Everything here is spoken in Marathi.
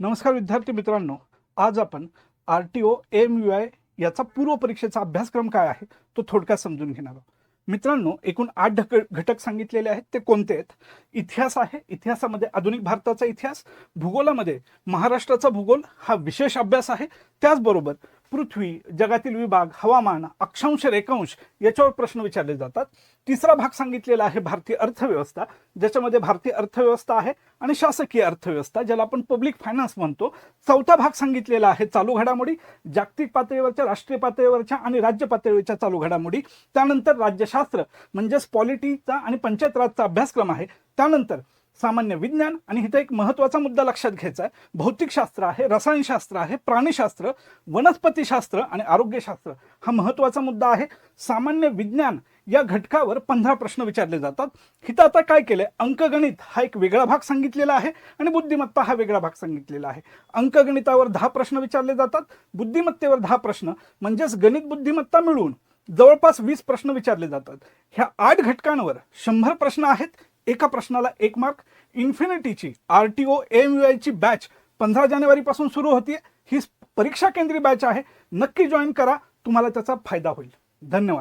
नमस्कार विद्यार्थी मित्रांनो आज आपण R T O M U I याचा पूर्व परीक्षेचा अभ्यासक्रम काय आहे तो थोडक्यात समजून घेणार आहोत. मित्रांनो एकूण आठ ढक घटक सांगितलेले आहेत ते कोणते आहेत? इतिहास आहे. इतिहासामध्ये आधुनिक भारताचा इतिहास भूगोलामध्ये महाराष्ट्राचा भूगोल हा विशेष अभ्यास आहे. त्याचबरोबर पृथ्वी जगातील विभाग हवामान अक्षांश रेखांश याच्यावर प्रश्न विचारले जातात. तिसरा भाग सांगितलेला आहे भारतीय अर्थव्यवस्था ज्याच्यामध्ये भारतीय अर्थव्यवस्था आहे आणि शासकीय अर्थव्यवस्था ज्याला आपण पब्लिक फायनान्स म्हणतो. चौथा भाग सांगितलेला आहे चालू घडामोडी जागतिक पातळीवरच्या राष्ट्रीय पातळीवरच्या आणि राज्य पातळीवरच्या चालू घडामोडी. त्यानंतर राज्यशास्त्र म्हणजेच पॉलिटीचा आणि पंचायत राजचा अभ्यासक्रम आहे. त्यानंतर सामान्य विज्ञान आणि इथं एक महत्त्वाचा मुद्दा लक्षात घ्यायचा आहे. भौतिकशास्त्र आहे रसायनशास्त्र आहे प्राणीशास्त्र वनस्पतीशास्त्र आणि आरोग्यशास्त्र हा महत्त्वाचा मुद्दा आहे. सामान्य विज्ञान या घटकावर पंधरा प्रश्न विचारले जातात. इथं आता काय केलंय? अंकगणित हा एक वेगळा भाग सांगितलेला आहे आणि बुद्धिमत्ता हा वेगळा भाग सांगितलेला आहे. अंकगणितावर दहा प्रश्न विचारले जातात. बुद्धिमत्तेवर दहा प्रश्न म्हणजेच गणित बुद्धिमत्ता मिळून जवळपास वीस प्रश्न विचारले जातात. ह्या आठ घटकांवर शंभर प्रश्न आहेत. एका प्रश्नाला एक mark. इन्फिनिटीची R T O M U आयची बॅच पंधरा जानेवारीपासून सुरू होतीये. ही परीक्षा केंद्रीय बॅच आहे. नक्की जॉईन करा. तुम्हाला त्याचा फायदा होईल. धन्यवाद.